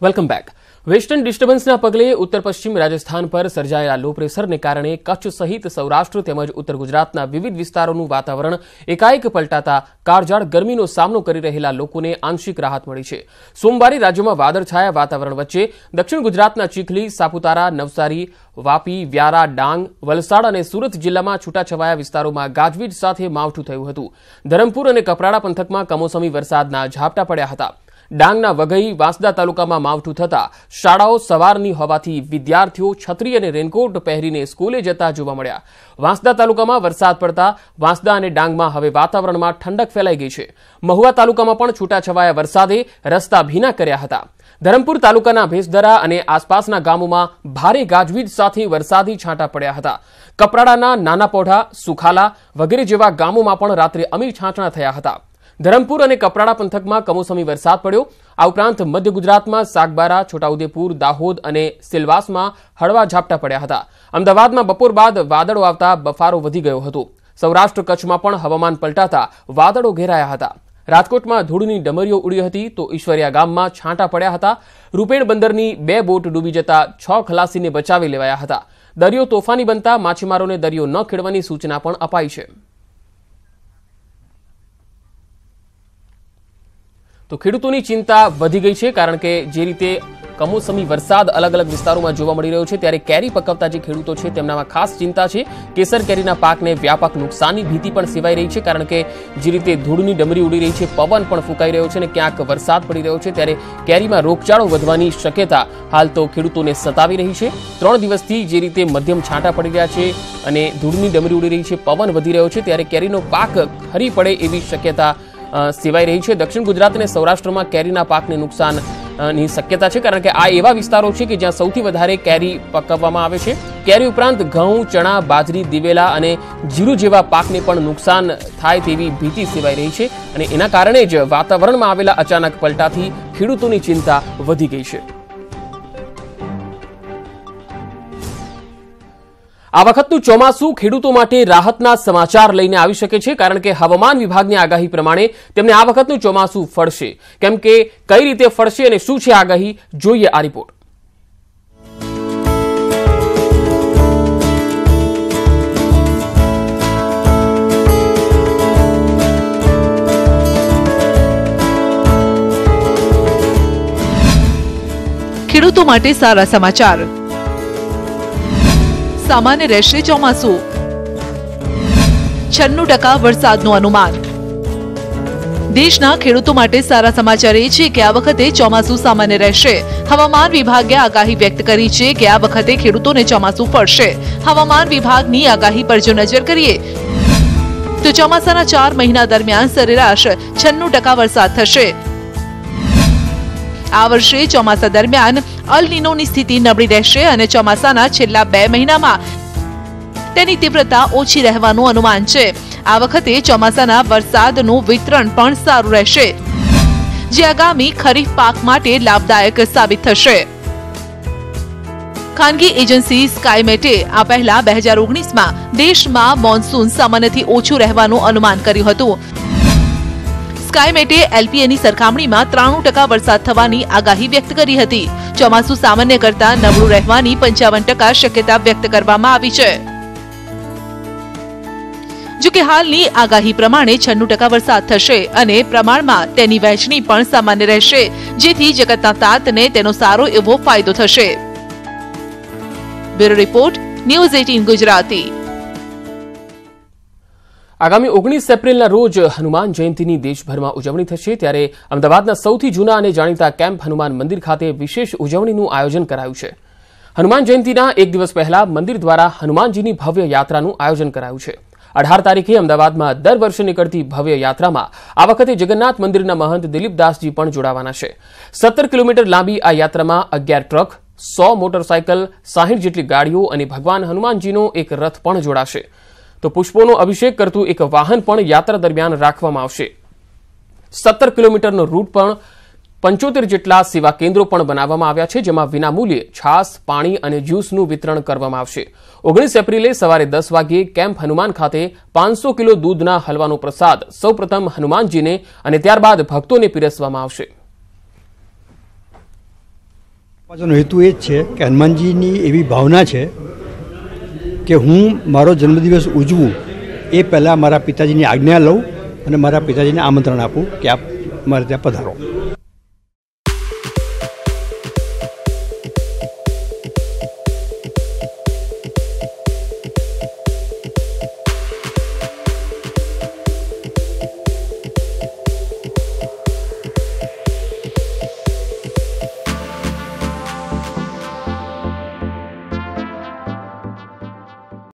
Welcome back western ડિસ્ટર્બન્સના પગલે ઉત્તર પશ્ચિમ રાજસ્થાન પર સર્જાયેલા લો પ્રેશરને કારણે કચ્છ સહિત સૌરાષ્ટ્ર તેમજ ઉત્તર ગુજરાતના વિવિધ વિસ્તારોનું વાતાવરણ એકાએક પલટાતા કાળજાળ ગરમીનો સામનો કરી રહેલા લોકોને આંશિક રાહત મળી છે. સોમવારે રાજ્યમાં વાદળછાયા વાતાવરણ વચ્ચે દક્ષિણ ગુજરાતના ચીખલી, સાપુતારા, નવસારી, વાપી, વ્યારા, ડાંગ, વલસાડ અને સુરત જિલ્લામાં છૂટાછવાયા વિસ્તારોમાં ગાજવીજ સાથે માવઠું થયું હતું. ધરમપુર અને કપરાડા પંથકમાં કમોસમી વરસાદના ઝાપટા પડ્યા હતા. ડાંગના વઘઈ વાંસદા તાલુકામાં માવઠું થતા શાળાઓ સવારની હોવાથી વિદ્યાર્થીઓ છત્રી અને રેનકોટ પહેરીને સ્કૂલે જતા જોવા મળ્યા. વાંસદા તાલુકામાં વરસાદ પડતા વાંસદા અને ડાંગમાં હવે વાતાવરણમાં ઠંડક ફેલાઈ ગઈ છે. મહુવા તાલુકામાં પણ છૂટાછવાયા વરસાદે રસ્તા ભીના કર્યા હતા. ધરમપુર તાલુકાના ભેસદરા અને આસપાસના ગામોમાં ભારે ગાજવીજ સાથે વરસાદી છાંટા પડ્યા હતા. કપરાડાના નાના પોઢા, સુખાલા વગેરે જેવા ગામોમાં પણ રાત્રે અમીર છાંટણા થયા હતા. ધરમપુર અને કપરાડા પંથકમાં કમોસમી વરસાદ પડ્યો. આ ઉપરાંત મધ્ય ગુજરાતમાં સાગબારા, છોટાઉદેપુર, દાહોદ અને સિલવાસમાં હળવા ઝાપટા પડ્યા હતા. અમદાવાદમાં બપોર બાદ વાદળો આવતા બફારો વધી ગયો હતો. સૌરાષ્ટ્ર કચ્છમાં પણ હવામાન પલટાતા વાદળો ઘેરાયા હતા. રાજકોટમાં ધૂળની ડમરીઓ ઉડી હતી તો ઈશ્વરિયા ગામમાં છાંટા પડ્યા હતા. રૂપેણ બંદરની બે બોટ ડૂબી જતા છ ખલાસીને બચાવી લેવાયા હતા. દરિયો તોફાની બનતા માછીમારોને દરિયો ન ખેડવાની સૂચના પણ અપાઈ છે. તો ખેડૂતોની ચિંતા વધી ગઈ છે કારણ કે જે રીતે કમોસમી વરસાદ અલગ અલગ વિસ્તારોમાં જોવા મળી રહ્યો છે, ત્યારે કેરી પકવતા જે ખેડૂતો છે તેમનામાં ખાસ ચિંતા છે. કેસર કેરીના પાકને વ્યાપક નુકસાનની ભીતિ પણ સેવાઈ રહી છે કારણ કે જે રીતે ધૂળની ડમરી ઉડી રહી છે, પવન પણ ફૂંકાઈ રહ્યો છે અને ક્યાંક વરસાદ પડી રહ્યો છે, ત્યારે કેરીમાં રોગચાળો વધવાની શક્યતા હાલ તો ખેડૂતોને સતાવી રહી છે. ત્રણ દિવસથી જે રીતે મધ્યમ છાંટા પડી રહ્યા છે અને ધૂળની ડમરી ઉડી રહી છે, પવન વધી રહ્યો છે, ત્યારે કેરીનો પાક ખરી પડે એવી શક્યતા સેવાઈ રહી છે. દક્ષિણ ગુજરાત અને સૌરાષ્ટ્રમાં કેરીના પાકને નુકસાનની શક્યતા છે, કારણ કે આ એવા વિસ્તારો છે કે જ્યાં સૌથી વધારે કેરી પકવવામાં આવે છે. કેરી ઉપરાંત ઘઉં, ચણા, બાજરી, દિવેલા અને જીરું જેવા પાકને પણ નુકસાન થાય તેવી ભીતિ સેવાઈ રહી છે અને એના કારણે જ વાતાવરણમાં આવેલા અચાનક પલટાથી ખેડૂતોની ચિંતા વધી ગઈ છે. આ વખતનું ચોમાસું ખેડૂતો માટે રાહતના સમાચાર લઈને આવી શકે છે, કારણ કે હવામાન વિભાગની આગાહી પ્રમાણે તેમને આ વખતનું ચોમાસું ફળશે. કેમ કે કઈ રીતે ફળશે અને શું છે આગાહી, જોઈએ આ રિપોર્ટ. ખેડૂતો માટે સારા સમાચાર. સામાન્ય રહેશે ચોમાસું. છન્નું ટકા વરસાદનું અનુમાન. દેશના ખેડૂતો માટે સારા સમાચાર એ છે કે આ વખતે ચોમાસું સામાન્ય રહેશે. હવામાન વિભાગે આગાહી વ્યક્ત કરી છે કે આ વખતે ખેડૂતોને ચોમાસું ફળશે હવામાન વિભાગની આગાહી પર જો નજર કરીએ, તો ચોમાસાના ચાર મહિના દરમિયાન સરેરાશ છન્નું ટકા વરસાદ થશે. આ વર્ષે ચોમાસા દરમિયાન અલનીનોની સ્થિતિ નબળી રહેશે અને ચોમાસાના છેલ્લા બે મહિનામાં તેની તીવ્રતા ઓછી રહેવાનું અનુમાન છે. આ વખતે ચોમાસાના વરસાદનું વિતરણ પણ સારું રહેશે, જે આગામી ખરીફ પાક માટે લાભદાયક સાબિત થશે. ખાનગી એજન્સી સ્કાયમેટે આ પહેલા બે હજાર ઓગણીસમાં દેશમાં મોન્સૂન સામાન્યથી ઓછું રહેવાનું અનુમાન કર્યું હતું. સ્કાયમેટે એલપીએની સરખામણીમાં ત્રાણું ટકા વરસાદ થવાની આગાહી વ્યક્ત કરી હતી. ચોમાસું સામાન્ય કરતા નબળું રહેવાની પંચાવન શક્યતા વ્યક્ત કરવામાં આવી છે. જોકે હાલની આગાહી પ્રમાણે છન્નું ટકા વરસાદ થશે અને પ્રમાણમાં તેની વહેંચણી પણ સામાન્ય રહેશે, જેથી જગતના તાતને તેનો સારો એવો ફાયદો થશે. Bureau report, news eighteen Gujarati. આગામી ઓગણીસ એપ્રિલના રોજ હનુમાન જયંતીની દેશભરમાં ઉજવણી થશે ત્યારે અમદાવાદના સૌથી જૂના અને જાણીતા કેમ્પ હનુમાન મંદિર ખાતે વિશેષ ઉજવણીનું આયોજન કરાયું છે. હનુમાન જયંતીના એક દિવસ પહેલા મંદિર દ્વારા હનુમાનજીની ભવ્ય યાત્રાનું આયોજન કરાયું છે. અઢાર તારીખે અમદાવાદમાં દર વર્ષે નીકળતી ભવ્ય યાત્રામાં આ વખતે જગન્નાથ મંદિરના મહંત દિલીપદાસજી પણ જોડાવાના છે. સત્તર કિલોમીટર લાંબી આ યાત્રામાં અગિયાર ટ્રક, સો મોટરસાયકલ, સાહીઠ જેટલી ગાડીઓ અને ભગવાન હનુમાનજીનો એક રથ પણ જોડાશે. તો પુષ્પોનો અભિષેક કરતું એક વાહન પણ યાત્રા દરમિયાન રાખવામાં આવશે. સત્તર કિલોમીટરનો રૂટ પણ પંચોતેર જેટલા સેવા કેન્દ્રો પણ બનાવવામાં આવ્યા છે, જેમાં વિનામૂલ્યે છાસ પાણી અને જ્યુસનું વિતરણ કરવામાં આવશે. ઓગણીસ એપ્રિલે સવારે દસ વાગ્યે કેમ્પ હનુમાન ખાતે પાંચસો કિલો દૂધના હલવાનો પ્રસાદ સૌપ્રથમ હનુમાનજીને અને ત્યારબાદ ભક્તોને પીરસવામાં આવશે. હેતુ એ જ છે કે હનુમાનજીની એવી ભાવના છે કે હું મારો જન્મદિવસ ઉજવું એ પહેલાં મારા પિતાજીની આજ્ઞા લઉં અને મારા પિતાજીને આમંત્રણ આપું કે આપ મારે ત્યાં પધારો.